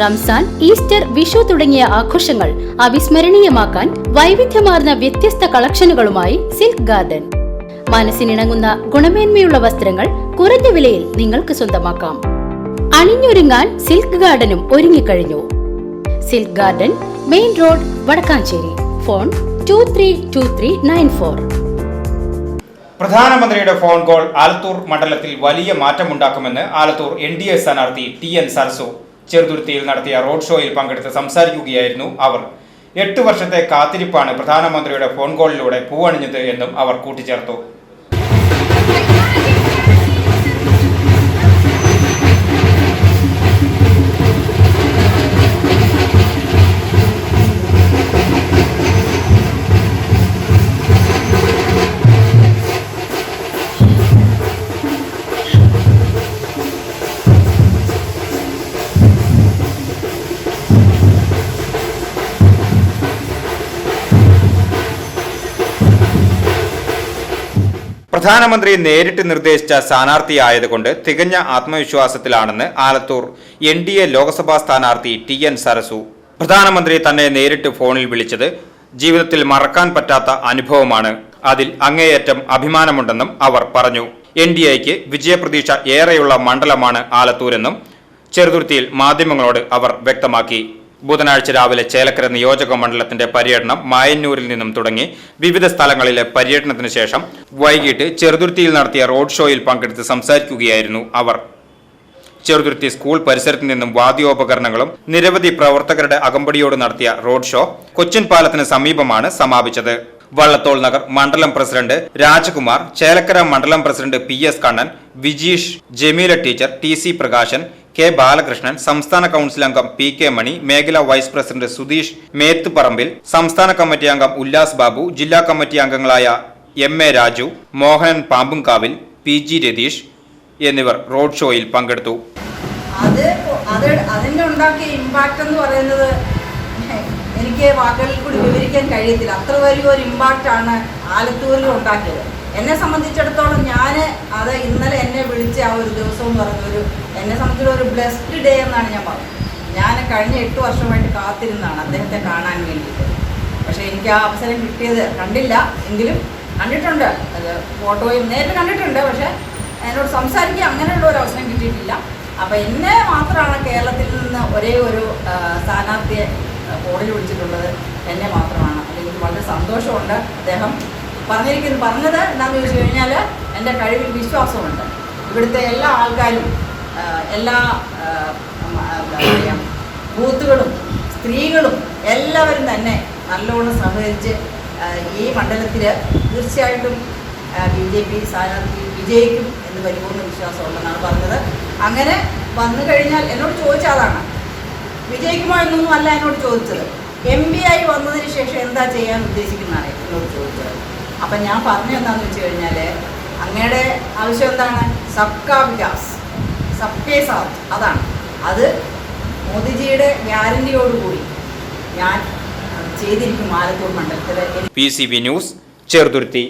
Ramzan Easter Vishu തുടങ്ങിയ ആഘോഷങ്ങൾ അവിസ്മരണീയമാക്കാൻ വൈവിധ്യമാർന്ന വ്യത്യസ്ത കളക്ഷനുകളുമായി സിൽക്ക് ഗാർഡൻ. മനസ്സിനിണങ്ങുന്ന ഗുണമേന്മയുള്ള വസ്ത്രങ്ങൾ കുറഞ്ഞ വിലയിൽ നിങ്ങൾക്ക് സ്വന്തമാക്കാം. അണിഞ്ഞൊരുങ്ങാൻ സിൽക്ക് ഗാർഡനും ഒരുങ്ങിക്കഴിഞ്ഞു. Silk garden main road Vadakkanchery. Phone two three two three nine four പ്രധാനമന്ത്രിയുടെ ഫോൺ കോൾ ആലത്തൂർ മണ്ഡലത്തിൽ വലിയ മാറ്റമുണ്ടാക്കുമെന്ന് ആലത്തൂർ എൻ ഡി എ സ്ഥാനാർത്ഥി ടി എൻ സരസു ചെറുതുരുത്തിയിൽ നടത്തിയ റോഡ് ഷോയിൽ പങ്കെടുത്ത് സംസാരിക്കുകയായിരുന്നു അവർ. എട്ട് വർഷത്തെ കാത്തിരിപ്പാണ് പ്രധാനമന്ത്രിയുടെ ഫോൺ കോളിലൂടെ പൂവണിഞ്ഞത് എന്നും അവർ കൂട്ടിച്ചേർത്തു. പ്രധാനമന്ത്രി നേരിട്ട് നിർദ്ദേശിച്ച സ്ഥാനാർത്ഥിയായതുകൊണ്ട് തികഞ്ഞ ആത്മവിശ്വാസത്തിലാണെന്ന് Alathur N D A Lok Sabha സ്ഥാനാർത്ഥി ടി എൻ സരസു. പ്രധാനമന്ത്രി തന്നെ നേരിട്ട് ഫോണിൽ വിളിച്ചത് ജീവിതത്തിൽ മറക്കാൻ പറ്റാത്ത അനുഭവമാണ്. അതിൽ അങ്ങേയറ്റം അഭിമാനമുണ്ടെന്നും അവർ പറഞ്ഞു. എൻ ഡി എക്ക് വിജയപ്രതീക്ഷ ഏറെയുള്ള മണ്ഡലമാണ് ആലത്തൂരെന്നും ചെറുതുരുത്തിയിൽ മാധ്യമങ്ങളോട് അവർ വ്യക്തമാക്കി. ബുധനാഴ്ച രാവിലെ ചേലക്കര നിയോജക മണ്ഡലത്തിന്റെ പര്യടനം മായന്നൂരിൽ നിന്നും തുടങ്ങി വിവിധ സ്ഥലങ്ങളിലെ പര്യടനത്തിന് ശേഷം വൈകിട്ട് ചെറുതുരുത്തിയിൽ നടത്തിയ റോഡ് ഷോയിൽ പങ്കെടുത്ത് സംസാരിക്കുകയായിരുന്നു അവർ. ചെറുതുരുത്തി സ്കൂൾ പരിസരത്തു നിന്നും വാദ്യോപകരണങ്ങളും നിരവധി പ്രവർത്തകരുടെ അകമ്പടിയോട് നടത്തിയ റോഡ് ഷോ കൊച്ചിൻ പാലത്തിന് സമീപമാണ് സമാപിച്ചത്. വള്ളത്തോൾ നഗർ മണ്ഡലം പ്രസിഡന്റ് രാജകുമാർ ചേലക്കര മണ്ഡലം president P S Kannan Vijeesh Jameela teacher T C Prakashan K Balakrishnan സംസ്ഥാന കൗൺസിൽ അംഗം പി കെ മണി മേഖലാ വൈസ് പ്രസിഡന്റ് സുധീഷ് മേത്തുപറമ്പിൽ സംസ്ഥാന കമ്മിറ്റി അംഗം ഉല്ലാസ് ബാബു ജില്ലാ കമ്മിറ്റി അംഗങ്ങളായ എം എ രാജു മോഹനൻ പാമ്പുംകാവിൽ പി ജി രതീഷ് എന്നിവർ റോഡ് ഷോയിൽ പങ്കെടുത്തു. അത് അത് അതിന്റെ ഉണ്ടാക്കിയ ഇമ്പാക്റ്റ് എന്ന് പറയുന്നത് എനിക്ക് വാക്കുകളിൽ കൂടി വിവരിക്കാൻ കഴിയത്തില്ല. അത്ര വലിയൊരു ആണ് ആലത്തൂരിൽ ഉണ്ടാക്കിയത്. എന്നെ സംബന്ധിച്ചിടത്തോളം ഞാൻ അത് ഇന്നലെ എന്നെ വിളിച്ച ആ ഒരു ദിവസം എന്ന് പറയുന്നൊരു എന്നെ സംബന്ധിച്ചിടത്തോളം ഒരു ബ്ലെസ്ഡ് ഡേ എന്നാണ് ഞാൻ പറഞ്ഞത്. ഞാൻ കഴിഞ്ഞ എട്ട് വർഷമായിട്ട് കാത്തിരുന്നതാണ് അദ്ദേഹത്തെ കാണാൻ വേണ്ടിയിട്ട്. പക്ഷേ എനിക്ക് ആ അവസരം കിട്ടിയത് കണ്ടില്ല. എങ്കിലും കണ്ടിട്ടുണ്ട്. അത് ഫോട്ടോയും നേരിട്ട് കണ്ടിട്ടുണ്ട്. പക്ഷേ എന്നോട് സംസാരിക്കുക അങ്ങനെയുള്ള ഒരു അവസരം കിട്ടിയിട്ടില്ല. അപ്പോൾ എന്നെ മാത്രമാണ് കേരളത്തിൽ നിന്ന് ഒരേ ഒരു സ്ഥാനാർത്ഥിയെ ഫോണിൽ വിളിച്ചിട്ടുള്ളത് എന്നെ മാത്രമാണ്. അല്ലെങ്കിൽ വളരെ സന്തോഷമുണ്ട് അദ്ദേഹം പറഞ്ഞിരിക്കുന്നു. പറഞ്ഞത് എന്താണെന്ന് ചോദിച്ചു കഴിഞ്ഞാൽ എന്റെ കഴിവിൽ വിശ്വാസമുണ്ട്. ഇവിടുത്തെ എല്ലാ ആൾക്കാരും എല്ലാ എന്താ പറയുക ബൂത്തുകളും സ്ത്രീകളും എല്ലാവരും തന്നെ നല്ലോണം സഹകരിച്ച് ഈ മണ്ഡലത്തിൽ തീർച്ചയായിട്ടും ബി ജെ പി സ്ഥാനാർത്ഥി വിജയിക്കും എന്ന് പരിപൂർണ വിശ്വാസമുണ്ടെന്നാണ് പറഞ്ഞത്. അങ്ങനെ വന്നു കഴിഞ്ഞാൽ എന്നോട് ചോദിച്ച ആളാണ്. വിജയിക്കുമോ എന്നൊന്നും അല്ല എന്നോട് ചോദിച്ചത്. എം പി ആയി വന്നതിന് ശേഷം എന്താ ചെയ്യാൻ ഉദ്ദേശിക്കുന്നതാണ് എന്നോട് ചോദിച്ചത്. അപ്പം ഞാൻ പറഞ്ഞു എന്താണെന്ന് വെച്ച് കഴിഞ്ഞാൽ അങ്ങയുടെ ആവശ്യം എന്താണ്? സബ്കാ വികാസ്. സബ്കേ സാത്ത്. അതാണ്. അത് മോദിജിയുടെ ഗ്യാരണ്ടിയോടുകൂടി ഞാൻ ചെയ്തിരിക്കും ആലത്തൂർ മണ്ഡലത്തിൽ P C B news Cheruthuruthy.